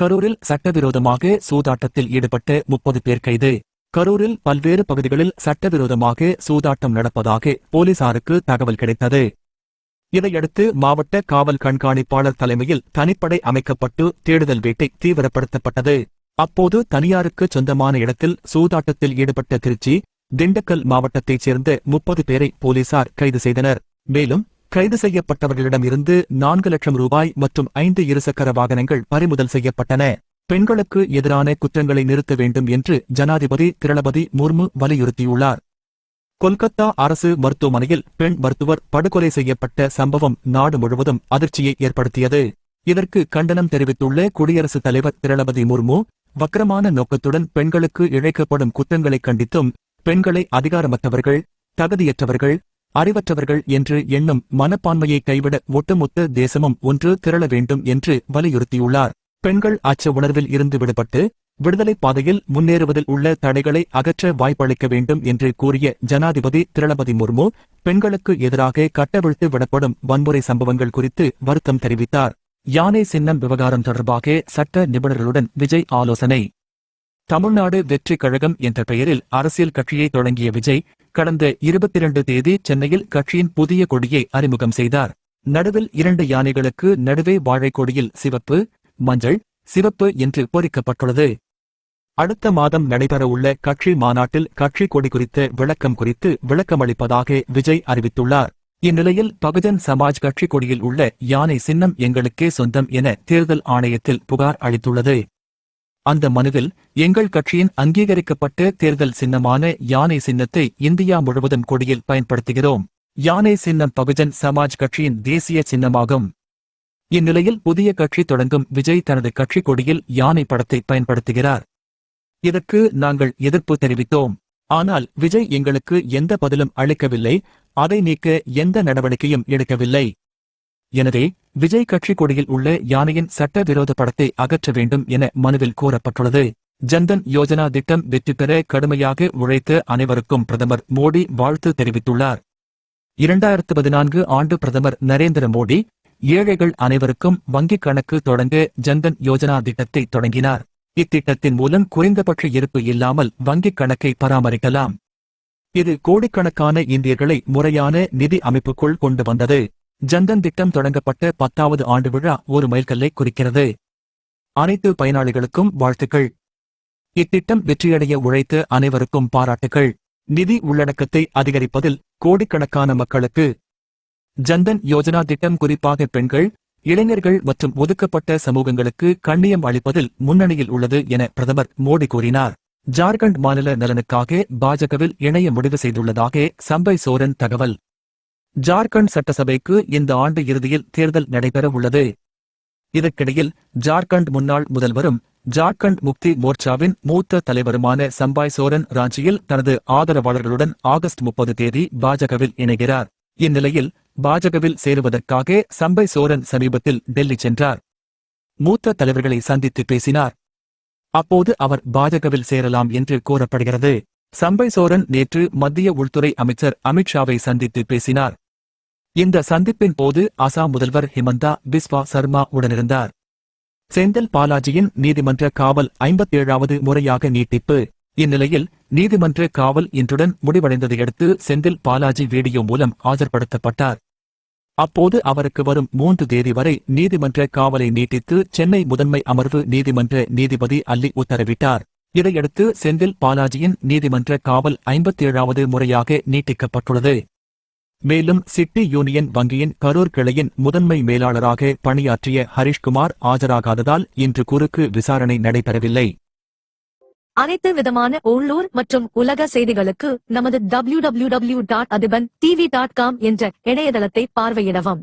கரூரில் சட்டவிரோதமாக சூதாட்டத்தில் ஈடுபட்ட முப்பது பேர் கைது. கரூரில் பல்வேறு பகுதிகளில் சட்டவிரோதமாக சூதாட்டம் நடப்பதாக போலீசாருக்கு தகவல் கிடைத்தது. இதையடுத்து மாவட்ட காவல் கண்காணிப்பாளர் தலைமையில் தனிப்படை அமைக்கப்பட்டு தேடுதல் வேட்டை தீவிரப்படுத்தப்பட்டது. அப்போது தனியாருக்கு சொந்தமான இடத்தில் சூதாட்டத்தில் ஈடுபட்ட திருச்சி திண்டுக்கல் மாவட்டத்தைச் சேர்ந்த முப்பது பேரை போலீசார் கைது செய்தனர். மேலும் கைது செய்யப்பட்டவர்களிடமிருந்து நான்கு லட்சம் ரூபாய் மற்றும் ஐந்து இருசக்கர வாகனங்கள் பறிமுதல் செய்யப்பட்டன. பெண்களுக்கு எதிரான குற்றங்களை நிறுத்த வேண்டும் என்று ஜனாதிபதி திரளபதி முர்மு வலியுறுத்தியுள்ளார். கொல்கத்தா அரசு மருத்துவமனையில் பெண் மருத்துவர் படுகொலை செய்யப்பட்ட சம்பவம் நாடு முழுவதும் அதிர்ச்சியை ஏற்படுத்தியது. இதற்கு கண்டனம் தெரிவித்துள்ள குடியரசுத் தலைவர் திரளபதி முர்மு வக்கரமான நோக்கத்துடன் பெண்களுக்கு இழைக்கப்படும் குற்றங்களை கண்டித்தும் பெண்களை அதிகாரமற்றவர்கள் தகுதியற்றவர்கள் அறிவற்றவர்கள் என்று எண்ணும் மனப்பான்மையை கைவிட ஒட்டுமொத்த தேசமும் ஒன்று திரள வேண்டும் என்று வலியுறுத்தியுள்ளார். பெண்கள் அச்ச உணர்வில் இருந்து விடுபட்டு விடுதலை பாதையில் முன்னேறுவதில் உள்ள தடைகளை அகற்ற வாய்ப்பளிக்க வேண்டும் என்று கூறிய ஜனாதிபதி திரளபதி முர்மு பெண்களுக்கு எதிராக கட்டவிழ்த்து விடப்படும் வன்முறை சம்பவங்கள் குறித்து வருத்தம் தெரிவித்தார். யானை சின்னம் விவகாரம் தொடர்பாக சட்ட நிபுணர்களுடன் விஜய் ஆலோசனை. தமிழ்நாடு வெற்றி கழகம் என்ற பெயரில் அரசியல் கட்சியை தொடங்கிய விஜய் கடந்த இருபத்தி இரண்டு தேதி சென்னையில் கட்சியின் புதிய கொடியை அறிமுகம் செய்தார். நடுவில் இரண்டு யானைகளுக்கு நடுவே வாழைக்கொடியில் சிவப்பு மஞ்சள் சிவப்பு என்று பொறிக்கப்பட்டுள்ளது. அடுத்த மாதம் நடைபெறவுள்ள கட்சி மாநாட்டில் கட்சி கொடி குறித்த விளக்கம் குறித்து விளக்கமளிப்பதாக விஜய் அறிவித்துள்ளார். இந்நிலையில் பகுஜன் சமாஜ் கட்சி கொடியில் உள்ள யானை சின்னம் எங்களுக்கே சொந்தம் என தேர்தல் ஆணையத்தில் புகார் அளித்துள்ளது. அந்த மனுவில் எங்கள் கட்சியின் அங்கீகரிக்கப்பட்ட தேர்தல் சின்னமான யானை சின்னத்தை இந்தியா முழுவதும் கொடியில் பயன்படுத்துகிறோம். யானை சின்னம் பகுஜன் சமாஜ் கட்சியின் தேசிய சின்னமாகும். இந்நிலையில் புதிய கட்சி தொடங்கும் விஜய் தனது கட்சி கொடியில் யானை படத்தை பயன்படுத்துகிறார். இதற்கு நாங்கள் எதிர்ப்பு தெரிவித்தோம். ஆனால் விஜய் எங்களுக்கு எந்த பதிலும் அளிக்கவில்லை. அதை நீக்க எந்த நடவடிக்கையும் எடுக்கவில்லை. எனவே விஜய் கட்சி கொடியில் உள்ள யானையின் சட்டவிரோத படத்தை அகற்ற வேண்டும் என மனுவில் கூறப்பட்டுள்ளது ஜன்தன் யோஜனா திட்டம் வெற்றி பெற கடுமையாக உழைத்த அனைவருக்கும் பிரதமர் மோடி வாழ்த்து தெரிவித்துள்ளார். இரண்டாயிரத்து பதினான்கு ஆண்டு பிரதமர் நரேந்திர மோடி ஏழைகள் அனைவருக்கும் வங்கிக் கணக்கு தொடங்க ஜன்தன் யோஜனா திட்டத்தை தொடங்கினார். இத்திட்டத்தின் மூலம் குறைந்தபட்ச இருப்பு இல்லாமல் வங்கிக் கணக்கை பராமரிக்கலாம். இது கோடிக்கணக்கான இந்தியர்களை முறையான நிதி அமைப்புக்குள் கொண்டு வந்தது. ஜன்தன் திட்டம் தொடங்கப்பட்ட பத்தாவது ஆண்டு விழா ஒரு மைல்கல்லை குறிக்கிறது. அனைத்து பயனாளிகளுக்கும் வாழ்த்துக்கள். இத்திட்டம் வெற்றியடைய உழைத்த அனைவருக்கும் பாராட்டுகள் நிதி உள்ளடக்கத்தை அதிகரிப்பதில் கோடிக்கணக்கான மக்களுக்கு. ஜன்தன் யோஜனா திட்டம் குறிப்பாக பெண்கள் இளைஞர்கள் மற்றும் ஒதுக்கப்பட்ட சமூகங்களுக்கு கண்ணியம் அளிப்பதில் முன்னணியில் உள்ளது என பிரதமர் மோடி கூறினார். ஜார்க்கண்ட் மாநில நலனுக்காக பாஜகவில் இணைய முடிவு செய்துள்ளதாக சம்பை சோரன் தகவல். ஜார்க்கண்ட் சட்டசபைக்கு இந்த ஆண்டு இறுதியில் தேர்தல் நடைபெற உள்ளது. இதற்கிடையில் ஜார்க்கண்ட் முன்னாள் முதல்வரும் ஜார்க்கண்ட் முக்தி மோர்ச்சாவின் மூத்த தலைவருமான சம்பாய் சோரன் ராஞ்சியில் தனது ஆதரவாளர்களுடன் ஆகஸ்ட் முப்பது தேதி பாஜகவில் இணைகிறார். இந்நிலையில் பாஜகவில் சேருவதற்காக சம்பை சோரன் சமீபத்தில் டெல்லி சென்றார். மூத்த தலைவர்களை சந்தித்து பேசினார். அப்போது அவர் பாஜகவில் சேரலாம் என்று கூறப்படுகிறது. சம்பை சோரன் நேற்று மத்திய உள்துறை அமைச்சர் அமித்ஷாவை சந்தித்து பேசினார். இந்த சந்திப்பின் போது அசாம் முதல்வர் ஹிமந்தா பிஸ்வா சர்மா உடனிருந்தார். செந்தில் பாலாஜியின் நீதிமன்ற காவல் ஐம்பத்தேழாவது முறையாக நீட்டிப்பு. இந்நிலையில் நீதிமன்ற காவல் இன்றுடன் முடிவடைந்ததையடுத்து செந்தில் பாலாஜி வீடியோ மூலம் ஆஜர்படுத்தப்பட்டார். அப்போது அவருக்கு வரும் மூன்று தேதி வரை நீதிமன்ற காவலை நீட்டித்து சென்னை முதன்மை அமர்வு நீதிமன்ற நீதிபதி அல்லி உத்தரவிட்டார். இதையடுத்து செந்தில் பாலாஜியின் நீதிமன்ற காவல் ஐம்பத்தேழாவது முறையாக நீட்டிக்கப்பட்டுள்ளது. மேலும் சிட்டி யூனியன் வங்கியின் கரூர் கிளையின் முதன்மை மேலாளராக பணியாற்றிய ஹரிஷ்குமார் ஆஜராகாததால் இன்று குறுக்கு விசாரணை நடைபெறவில்லை. அனைத்து விதமான உள்ளூர் மற்றும் உலக செய்திகளுக்கு நமது W W W dot Athiban TV dot com என்ற இணையதளத்தை பார்வையிடவும்.